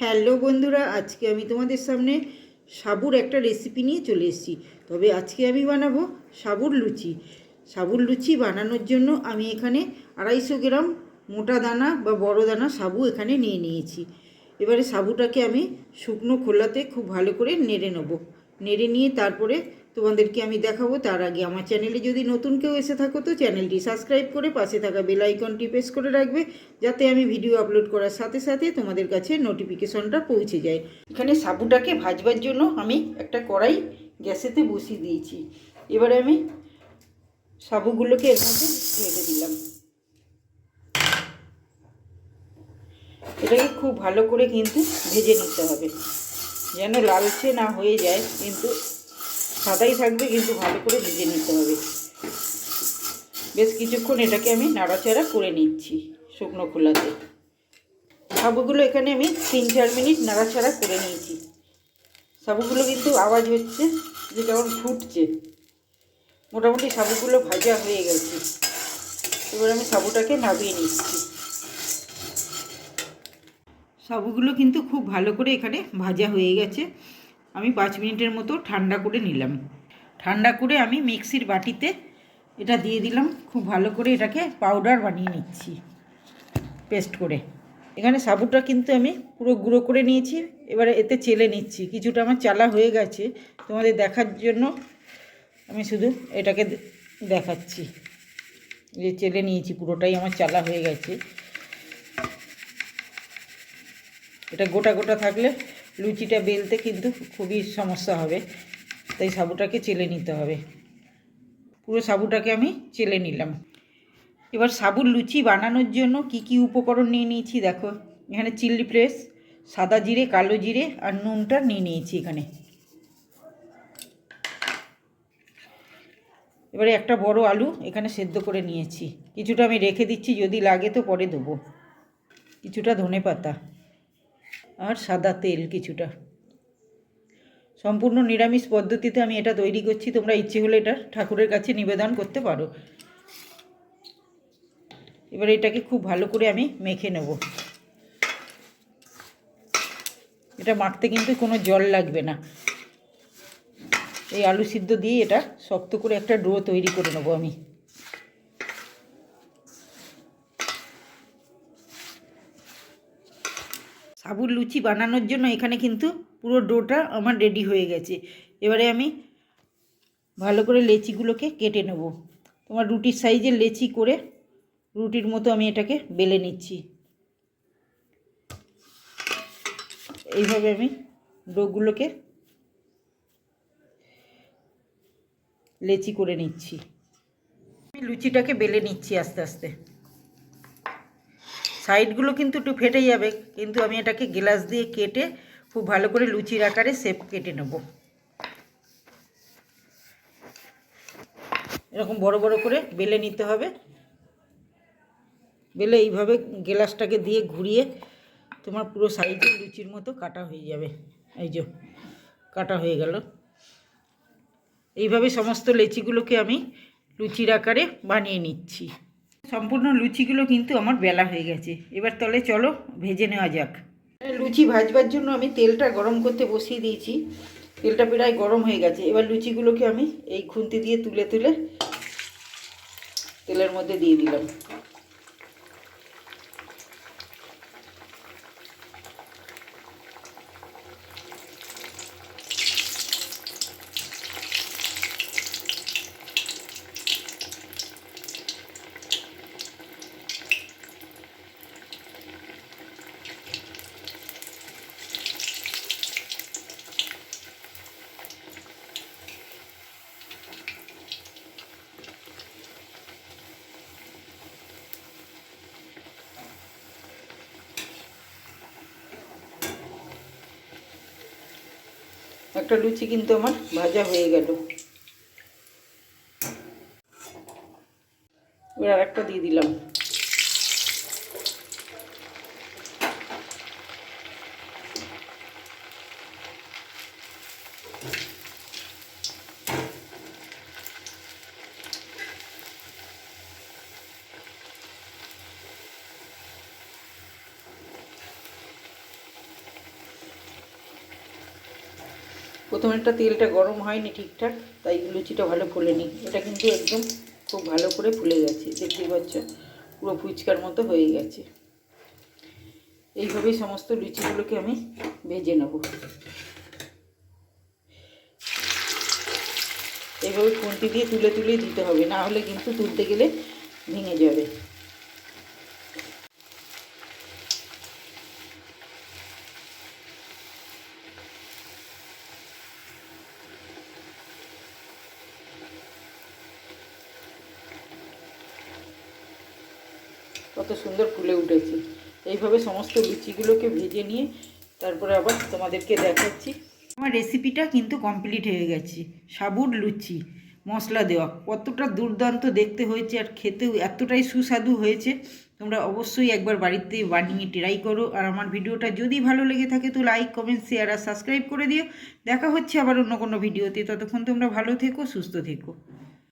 Hello বন্ধুরা, আজকে আমি তোমাদের সামনে সাবুর একটা রেসিপি নিয়ে চলে এসেছি। তবে আজকে আমি বানাবো সাবুর লুচি। সাবুর লুচি বানানোর জন্য আমি এখানে আড়াইশো গ্রাম মোটা দানা বা বড় দানা সাবু এখানে নিয়ে নিয়েছি। এবারে সাবুটাকে আমি শুকনো খোলাতে খুব ভালো করে নেড়ে নেব। নেড়ে নিয়ে তারপরে তোমাদেরকে আমি দেখাবো, তার আগে আমার চ্যানেলে যদি নতুন কেউ এসে থাকো তো চ্যানেলটি সাবস্ক্রাইব করে পাশে থাকা বেল আইকনটি প্রেস করে রাখবে, যাতে আমি ভিডিও আপলোড করার সাথে সাথে তোমাদের কাছে নোটিফিকেশনটা পৌঁছে যায়। এখানে সাবুটাকে ভাজবার জন্য আমি একটা কড়াই গ্যাসেতে বসিয়ে দিয়েছি। এবারে আমি সাবুগুলোকে এর মধ্যে ঢেলে দিলাম। এটাকে খুব ভালো করে কিন্তু ভেজে নিতে হবে, যেন লালচে না হয়ে যায় কিন্তু সাদাই থাকবে, কিন্তু ভালো করে ভেজে নিতে হবে। বেশ কিছুক্ষণ এটাকে আমি নাড়াচাড়া করে নিচ্ছি শুকনো খোলাতে। সাবুগুলো এখানে আমি তিন চার মিনিট নাড়াচাড়া করে নিয়েছি। সাবুগুলো কিন্তু আওয়াজ হচ্ছে যে কেমন ফুটছে। মোটামুটি সাবুগুলো ভাজা হয়ে গেছে। এবার আমি সাবুটাকে নামিয়ে নিচ্ছি। সাবুগুলো কিন্তু খুব ভালো করে এখানে ভাজা হয়ে গেছে। আমি পাঁচ মিনিটের মতো ঠান্ডা করে নিলাম। ঠান্ডা করে আমি মিক্সির বাটিতে এটা দিয়ে দিলাম। খুব ভালো করে এটাকে পাউডার বানিয়ে নিচ্ছি পেস্ট করে। এখানে সাবুটা কিন্তু আমি পুরো গুঁড়ো করে নিয়েছি, এবারে এতে চেলে নিচ্ছি। কিছুটা আমার চালা হয়ে গেছে, তোমাদের দেখার জন্য আমি শুধু এটাকে দেখাচ্ছি। যে চেলে নিয়েছি, পুরোটাই আমার চালা হয়ে গেছে। এটা গোটা গোটা থাকলে লুচিটা বেলতে কিন্তু খুবই সমস্যা হবে। তাই সাবুটাকে চেলে নিতে হবে। পুরো সাবুটাকে আমি চেলে নিলাম। এবার সাবুর লুচি বানানোর জন্য কি কি উপকরণ নিয়ে নিয়েছি দেখো। এখানে চিলি প্রেস সাদা জিরে, কালো জিরে আর নুনটা নিয়ে নিয়েছি এখানে। এবারে একটা বড় আলু এখানে সেদ্ধ করে নিয়েছি। কিছুটা আমি রেখে দিচ্ছি, যদি লাগে তো পরে দেবো। কিছুটা ধনে পাতা আর সাদা তেল কিছুটা। সম্পূর্ণ নিরামিষ পদ্ধতিতে আমি এটা তৈরি করছি, তোমরা ইচ্ছে হলে এটা ঠাকুরের কাছে নিবেদন করতে পারো। এবার এটাকে খুব ভালো করে আমি মেখে নেব। এটা মাখতে কিন্তু কোনো জল লাগবে না। এই আলু সিদ্ধ দিয়ে এটা শক্ত করে একটা ডো তৈরি করে নেব আমি। সাবুর লুচি বানানোর জন্য এখানে কিন্তু পুরো ডোটা আমার রেডি হয়ে গেছে। এবারে আমি ভালো করে লেচিগুলোকে কেটে নেব। তোমার রুটির সাইজের লেচি করে রুটির মতো আমি এটাকে বেলে নিচ্ছি। এইভাবে আমি ডোগুলোকে লেচি করে নিচ্ছি। আমি লুচিটাকে বেলে নিচ্ছি আস্তে আস্তে। সাইডগুলো কিন্তু একটু ফেটে যাবে, কিন্তু আমি এটাকে গ্লাস দিয়ে কেটে খুব ভালো করে লুচির আকারে সেপ কেটে নেব। এরকম বড় বড় করে বেলে নিতে হবে। বেলে এইভাবে গ্লাসটাকে দিয়ে ঘুরিয়ে তোমার পুরো সাইজে লুচির মতো কাটা হয়ে যাবে। এই যে কাটা হয়ে গেল। এইভাবে সমস্ত লেচিগুলোকে আমি লুচির আকারে বানিয়ে নিচ্ছি। সম্পূর্ণ লুচিগুলো কিন্তু আমার বেলা হয়ে গেছে। এবার তলে চলো, ভেজে নেওয়া যাক। লুচি ভাজবার জন্য আমি তেলটা গরম করতে বসিয়ে দিয়েছি। তেলটা প্রায় গরম হয়ে গেছে। এবার লুচিগুলোকে আমি এই খুন্তি দিয়ে তুলে তুলে তেলের মধ্যে দিয়ে দিলাম। একটা লুচি কিন্তু আমার ভাজা হয়ে গেল। এবার আর একটা দিয়ে দিলাম। প্রথমে একটা তেলটা গরম হয়নি ঠিকঠাক, তাই লুচিটা ভালো ফুলেনি। এটা কিন্তু একদম খুব ভালো করে ফুলে গেছে, দেখতেই পাচ্ছ, পুরো ফুচকার মতো হয়ে গেছে। এইভাবেই সমস্ত লুচিগুলোকে আমি ভেজে নেব। এইভাবে খুন্তি দিয়ে তুলে তুলে দিতে হবে, না হলে কিন্তু তুলতে গেলে ভেঙে যাবে। কত সুন্দর ফুলে উঠেছে। এইভাবে সমস্ত লুচিগুলোকে ভেজে নিয়ে তারপরে আবার তোমাদেরকে দেখাচ্ছি। আমার রেসিপিটা কিন্তু কমপ্লিট হয়ে গেছে। সাবুর লুচি, মশলা দেওয়া। কতটা দুর্দান্ত দেখতে হয়েছে আর খেতেও এতটাই সুস্বাদু হয়েছে। তোমরা অবশ্যই একবার বাড়িতে বানিয়ে ট্রাই করো। আর আমার ভিডিওটা যদি ভালো লেগে থাকে তো লাইক কমেন্ট শেয়ার আর সাবস্ক্রাইব করে দিও। দেখা হচ্ছে আবার অন্য কোনো ভিডিওতে। ততক্ষণ তোমরা ভালো থেকো, সুস্থ থেকো।